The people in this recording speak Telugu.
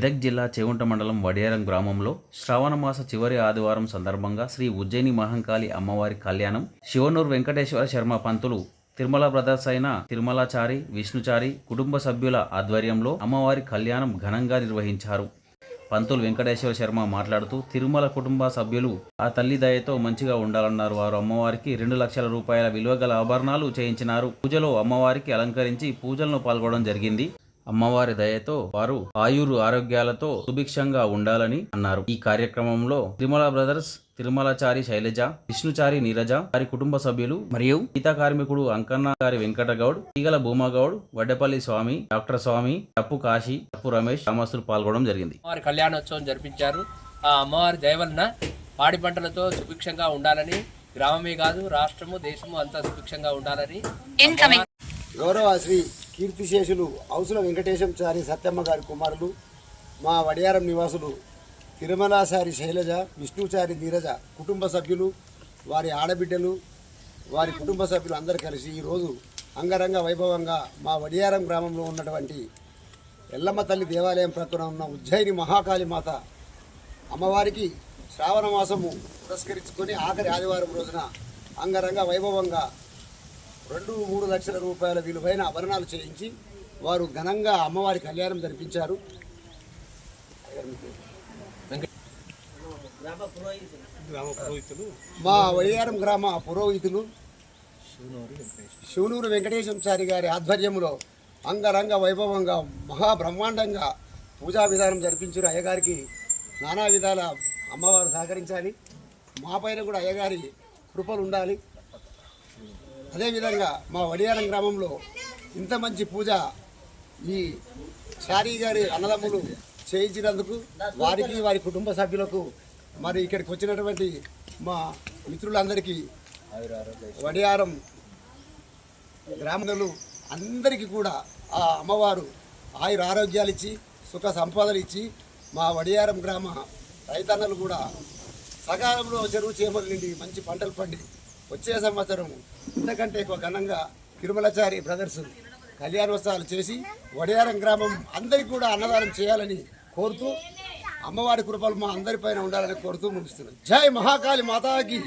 మెదక్ జిల్లా చేగుంట మండలం వడియారం గ్రామంలో శ్రావణమాస చివరి ఆదివారం సందర్భంగా శ్రీ ఉజ్జయిని మహంకాళి అమ్మవారి కళ్యాణం శివనూరు వెంకటేశ్వర శర్మ పంతులు తిరుమల బ్రదర్స్ అయిన తిరుమలాచారి విష్ణుచారి కుటుంబ సభ్యుల ఆధ్వర్యంలో అమ్మవారి కళ్యాణం ఘనంగా నిర్వహించారు. పంతులు వెంకటేశ్వర శర్మ మాట్లాడుతూ తిరుమల కుటుంబ సభ్యులు ఆ తల్లి దయతో మంచిగా ఉండాలన్నారు. వారు అమ్మవారికి రెండు లక్షల రూపాయల విలువ గల ఆభరణాలు చేయించినారు. పూజలో అమ్మవారికి అలంకరించి పూజలను పాల్గొనడం జరిగింది. అమ్మవారి దయతో వారు ఆయురు ఆరోగ్యాలతో సుభిక్షంగా ఉండాలని అన్నారు. ఈ కార్యక్రమంలో తిరుమల బ్రదర్స్ తిరుమలచారి శైలజ విష్ణుచారి నీరజ వారి కుటుంబ సభ్యులు మరియు గీతా కార్మికుడు అంకన్న గారి వెంకటగౌడ్ ఈగల భూమగౌడ్ వడ్డపల్లి స్వామి డాక్టర్ స్వామి టప్పు కాశీ టప్పు రమేష్ గ్రామస్తులు పాల్గొనడం జరిగింది. అమ్మవారి కళ్యాణోత్సవం జరిపించారు. ఆ అమ్మవారి దయ వలన పాడి పంటలతో సుభిక్షంగా ఉండాలని గ్రామమే కాదు రాష్ట్రము దేశము అంతా సుభిక్షంగా ఉండాలని గౌరవ శ్రీ కీర్తిశేషులు హౌసుల వెంకటేశం చారి సత్యమ్మ గారి కుమారులు మా వడియారం నివాసులు తిరుమలాచారి శైలజ విష్ణుచారి నీరజ కుటుంబ సభ్యులు వారి ఆడబిడ్డలు వారి కుటుంబ సభ్యులు అందరూ కలిసి ఈరోజు అంగరంగ వైభవంగా మా వడియారం గ్రామంలో ఉన్నటువంటి ఎల్లమ్మ తల్లి దేవాలయం ప్రక్కన ఉన్న ఉజ్జయిని మహాకాళి మాత అమ్మవారికి శ్రావణ మాసము పురస్కరించుకొని ఆఖరి ఆదివారం రోజున అంగరంగ వైభవంగా రెండు మూడు లక్షల రూపాయల విలువైన ఆభరణాలు చేయించి వారు ఘనంగా అమ్మవారి కళ్యాణం జరిపించారు. మా వడియారం గ్రామ పురోహితులు శివనూరు వెంకటేశం చారి గారి ఆధ్వర్యంలో అంగరంగ వైభవంగా మహాబ్రహ్మాండంగా పూజా విధానం జరిపించారు. అయ్యగారికి నానా విధాల అమ్మవారు సహకరించాలి. మా పైన కూడా అయ్యగారి కృపలు ఉండాలి. అదేవిధంగా మా వడియారం గ్రామంలో ఇంత మంచి పూజ ఈ శారీ గారి అన్నదమ్ములు చేయించినందుకు వారికి వారి కుటుంబ సభ్యులకు మరి ఇక్కడికి వచ్చినటువంటి మా మిత్రులందరికీ వడియారం గ్రామంలో అందరికీ కూడా ఆ అమ్మవారు ఆయుర ఆరోగ్యాలు ఇచ్చి సుఖ సంపదలు ఇచ్చి మా వడియారం గ్రామ రైతన్నలు కూడా సకాలంలో చెరువు చేపలు నిండి మంచి పంటలు పండి వచ్చే సంవత్సరం ఇంతకంటే ఎక్కువ ఘనంగా తిరుమలచారి బ్రదర్స్ కళ్యాణోత్సవాలు చేసి వడియారం గ్రామం అందరికీ కూడా అన్నదానం చేయాలని కోరుతూ అమ్మవారి కృపలు మా అందరిపైన ఉండాలని కోరుతూ ముగిస్తున్నాను జై మహాకాళి మాతాకి.